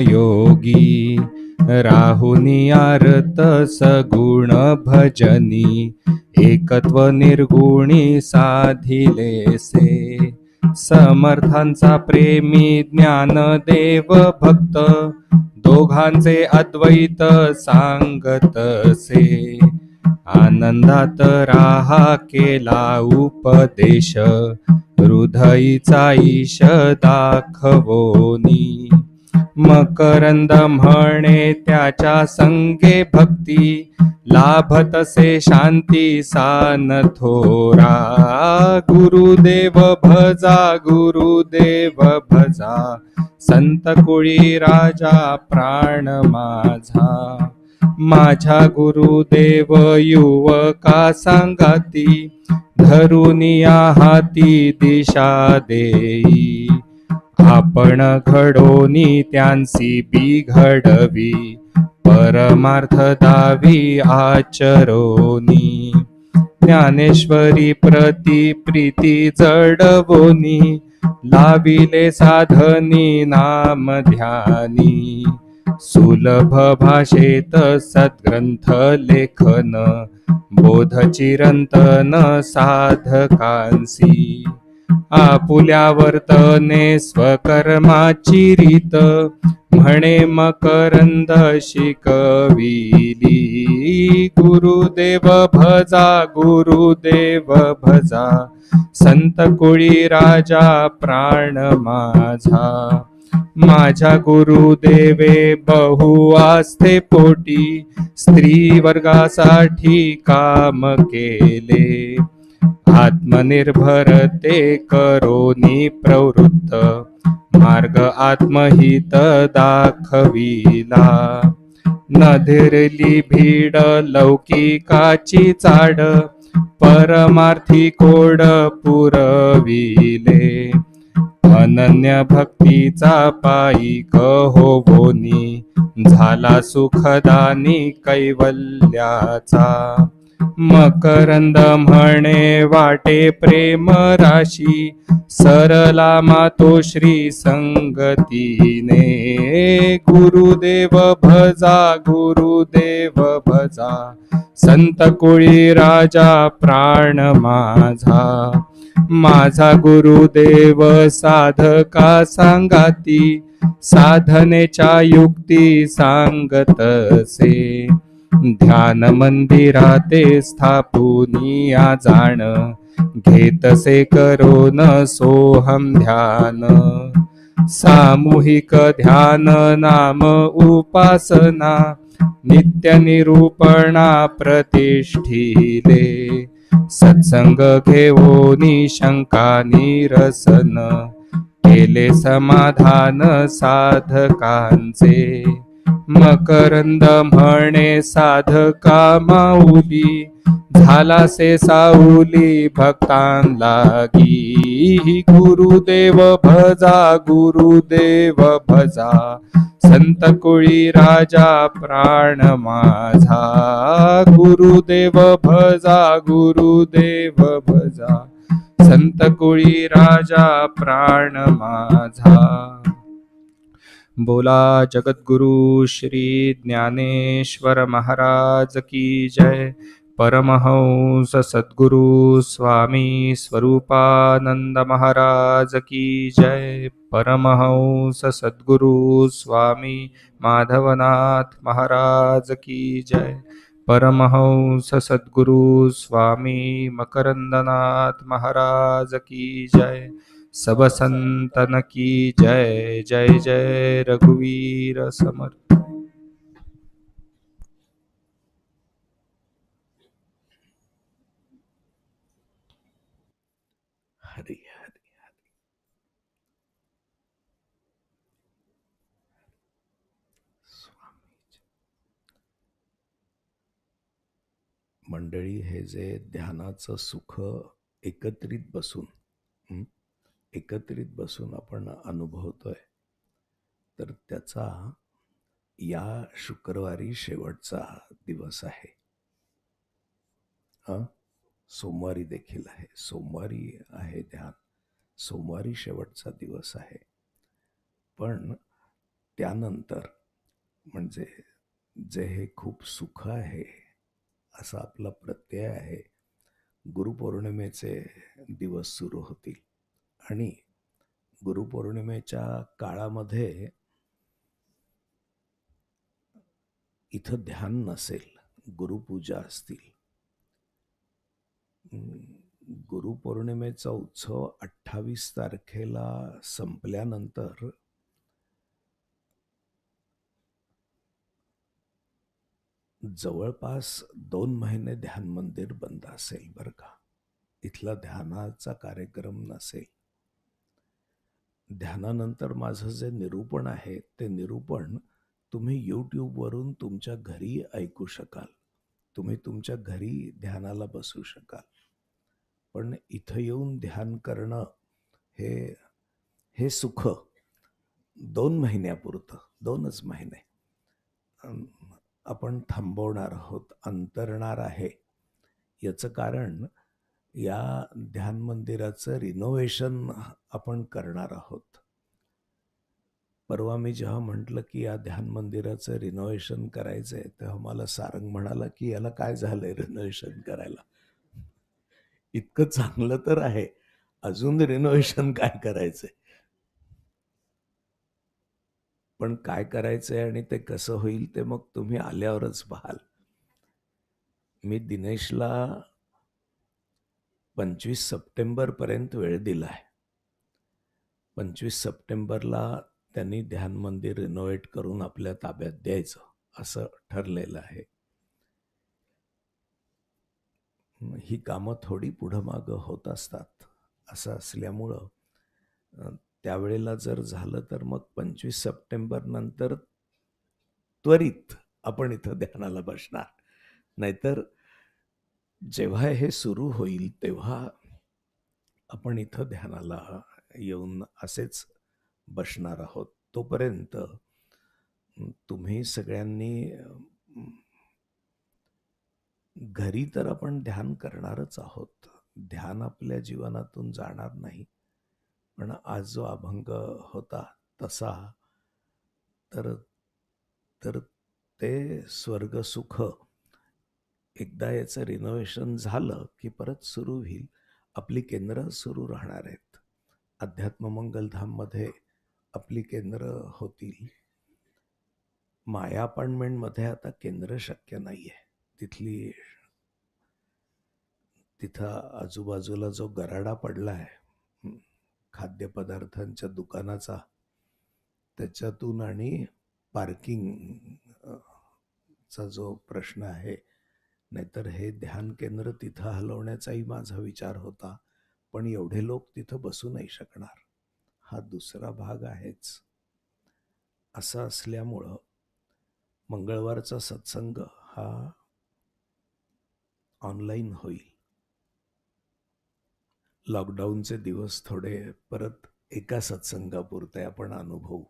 योगी। राहुनी आरत सगुण भजनी। एकत्व निर्गुणी साधिलेसे समर्थांचा प्रेमी ज्ञानदेव भक्त। दोघांचे अद्वैत सांगतसे आनंदात राहा केला उपदेश। हृदयीचा ईश दाखवोनी। मकरंद म्हणे त्याच्या संगे भक्ती. लाभतसे शांती सान थोरा. गुरुदेव भजा गुरुदेव भजा. संत कुळी राजा प्राण माझा. माझ्या गुरुदेव युवका सांगाती धरुनिया हाती दिशा देई. आपण घडोनी त्यांसी बिघडवी परमार्थ दावी आचरोनी. ज्ञानेश्वरी प्रती प्रीती जडवोनी लाविले साधनी नाम ध्यानी. सुलभ भाषेत सद्ग्रंथ लेखन बोध चिरंतन साधकांसी. आपुल्या वर्तने स्वकर्माची रीत म्हणे मकरंद शिकविली. गुरुदेव भजा गुरुदेव भजा संत कुळी राजा प्राण माझा. माझ्या गुरुदेवे बहु आस्थे पोटी स्त्री वर्गासाठी काम केले. आत्मनिर्भरते करोनी प्रवृत्त मार्ग आत्महित दाखविला. नधिरली भीड लौकिकाची चाड परमार्थी कोड पुरविले. अनन्य भक्तीचा पायिक होवोनी झाला सुखदानी कैवल्याचा. मकरंद म्हणे वाटे प्रेम राशी सरला मातो श्री संगतीने. गुरुदेव भजा गुरुदेव भजा संत कुळी राजा प्राण माझा. माझा गुरुदेव साधका सांगाती साधनेच्या युक्ती सांगतसे ध्यान मंदिराते स्थापुनिया जाण घेतसे करोन सोहम ध्यान. सामूहिक ध्यान नाम उपासना. नित्य निरूपणा प्रतिष्ठिले. सत्संग घेऊनी शंका निरसन. केले समाधान साधकांचे. मकरंद म्हणे साधका माऊली झाला से साऊली भक्तां लागी गुरुदेव भजा गुरुदेव भजा. संत कुळी राजा प्राण माझा. गुरुदेव भजा गुरुदेव भजा. संत कुळी राजा प्राण माझा. बोला जगद्गुरु श्री ज्ञानेश्वर महाराज की जय। परमहंस सद्गुरु स्वामी स्वरूपानंद महाराज की जय। परमहंस सद्गुरु स्वामी माधवनाथ महाराज की जय। परमहंस सद्गुरु स्वामी मकरंदनाथ महाराज की जय। सब संतन की जय जय जय रघुवीर समर्थ हरी हरी स्वामी मंडळी हे जे ध्यानाचं सुख एकत्रित बसून एकत्रित बसून आपण अनुभवतोय. तर त्याचा या शुक्रवारी शेवटचा दिवस आहे. हां? सोमवारी देखील आहे. सोमवारी आहे ध्यान. सोमवारी शेवटचा दिवस आहे. पण त्यानंतर म्हणजे जे हे खूप सुख आहे असा आपला प्रत्यय आहे गुरुपौर्णिमेचे दिवस सुरू होतील. आणि गुरुपौर्णिमेच्या काळामध्ये इथं ध्यान नसेल गुरुपूजा असतील. गुरुपौर्णिमेचा उत्सव अठ्ठावीस तारखेला संपल्यानंतर जवळपास दोन महिने ध्यान मंदिर बंद असेल बरं का. इथला ध्यानाचा कार्यक्रम नसेल. ध्यानानंतर माझं जे निरूपण आहे ते निरूपण तुम्ही यूट्यूबवरून तुमच्या घरी ऐकू शकाल. तुम्ही तुमच्या घरी ध्यानाला बसू शकाल. पण इथं येऊन ध्यान करणं हे हे सुख दोन महिन्यापुरतं दोनच महिने. आपण थांबवणार आहोत अंतरणार आहे. याचं कारण या ध्यान मंदिराचं रिनोव्हेशन आपण करणार आहोत. परवा मी जेव्हा म्हटलं की या ध्यान मंदिराचं रिनोव्हेशन करायचं आहे तेव्हा मला सारंग म्हणाला की याला काय झालंय रिनोव्हेशन करायला? इतकं चांगलं तर आहे. अजून रिनोव्हेशन काय करायचंय? पण काय करायचंय आणि ते कसं होईल ते मग तुम्ही आल्यावरच पाहाल. मी दिनेशला पंचवीस सप्टेंबरपर्यंत वेळ दिला आहे पंचवीस सप्टेंबरला त्यांनी ध्यान मंदिर रिनोव्हेट करून आपल्या ताब्यात द्यायचं असं ठरलेलं आहे. ही कामं थोडी पुढं मागं होत असतात असं असल्यामुळं त्यावेळेला जर झालं तर मग पंचवीस सप्टेंबर नंतर त्वरित आपण इथं ध्यानाला बसणार. नाहीतर जेव्हा हे सुरू होईल तेव्हा आपण इथं ध्यानाला येऊन असेच बसणार आहोत. तोपर्यंत तुम्ही सगळ्यांनी घरी तर आपण ध्यान करणारच आहोत. ध्यान आपल्या जीवनातून जाणार नाही. पण आज जो अभंग होता तसा तर तर ते स्वर्गसुख एकदा याचं रिनोव्हेशन झालं की परत सुरू होईल. आपली केंद्र सुरू राहणार आहेत. अध्यात्म मंगलधाममध्ये आपली केंद्र होतील. माया अपार्टमेंटमध्ये आता केंद्र शक्य नाही आहे तिथली तिथं आजूबाजूला जो गराडा पडला आहे खाद्यपदार्थांच्या दुकानाचा त्याच्यातून आणि पार्किंगचा जो प्रश्न आहे नाहीतर हे ध्यान केंद्र तिथं हलवण्याचाही माझा विचार होता पण एवढे लोक तिथं बसू नाही शकणार. हा दुसरा भाग आहेच. असं असल्यामुळं मंगळवारचा सत्संग हा ऑनलाईन होईल. लॉकडाऊनचे दिवस थोडे परत एका सत्संगापुरते आपण अनुभवू.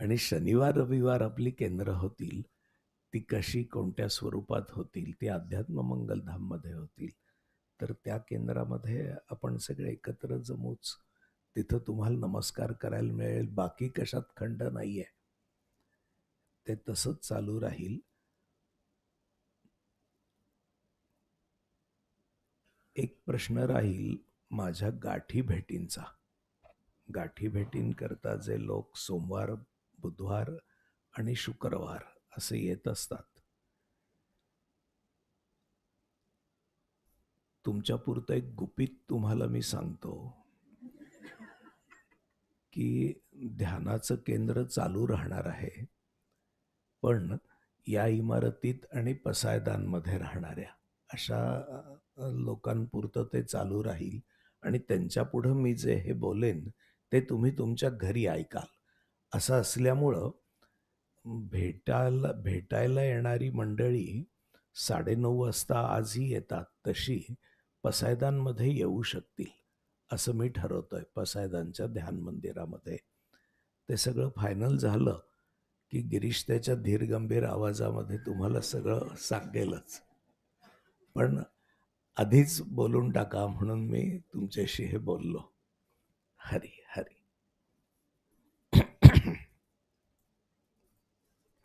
आणि शनिवार रविवार आपली केंद्र होतील ती कशी कोणत्या स्वरूपात होतील ती अध्यात्म मंगलधाममध्ये होतील. तर त्या केंद्रामध्ये आपण सगळे एकत्र जमूच तिथं तुम्हाला नमस्कार करायला मिळेल. बाकी कशात खंड नाही आहे ते तसंच चालू राहील. एक प्रश्न राहील माझ्या गाठी भेटींचा. गाठी भेटींकरता जे लोक सोमवार बुधवार आणि शुक्रवार असे येत असतात तुमच्या पुरतं एक गुपित तुम्हाला मी सांगतो की ध्यानाचं केंद्र चालू राहणार आहे पण या इमारतीत आणि पसायदानमध्ये राहणाऱ्या अशा लोकांपुरतं ते चालू राहील आणि त्यांच्या पुढं मी जे हे बोलेन ते तुम्ही तुमच्या घरी ऐकाल. असं असल्यामुळं भेटायला भेटायला येणारी मंडळी साडेनऊ वाजता आजही येतात तशी पसायदानमध्ये येऊ शकतील असं मी ठरवतोय पसायदानच्या ध्यान मंदिरामध्ये. ते सगळं फायनल झालं की गिरीश त्याच्या धीरगंभीर आवाजामध्ये तुम्हाला सगळं सांगेलच. पण आधीच बोलून टाका म्हणून मी तुमच्याशी हे बोललो. हरी.